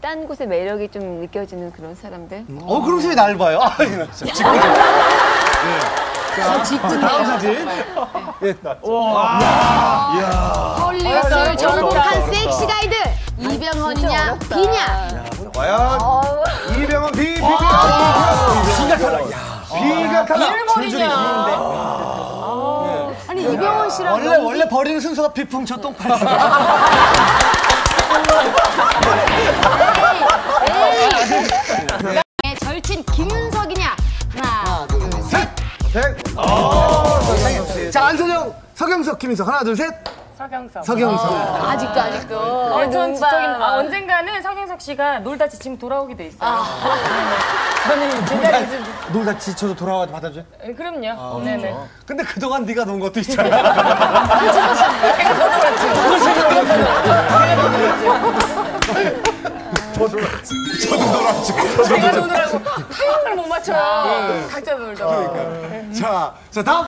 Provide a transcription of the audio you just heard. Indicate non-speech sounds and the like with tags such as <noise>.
딴 곳의 매력이 좀 느껴지는 그런 사람들. 어, 그럼 왜날 봐요? <laughs> 아, 이거 진짜 직구. 자, 다음 사진. 예, 홀리우드 정복한 섹시 가이드. 이병헌이냐 비냐? 과연 이병헌 비, 비, 비. 비가 타다. 비가 타다. 줄줄이 기인데. 아니 이병헌 씨랑 원래, 원래 버리는 순서가 비풍초 똥팔. <laughs> 절친 김윤석이냐 하나 둘셋 자, 안선영, 서경석, 김인석. 하나, 둘, 셋. 서경석. 서경석. 아 직도 아직도 어, 전 눈방. 지적인, 아, 언젠가는 서경석 씨가 놀다 지치면 돌아오기도 있어요. 네네. 저는 제자리 좀, 놀다 지쳐도 돌아와도 받아줘. 예, 그럼요. 네네. 근데 그동안 네가 논 것도 있잖아. 제가 노느라고 타임을 못 맞춰요. 각자 놀다가. 자, 자, 다음.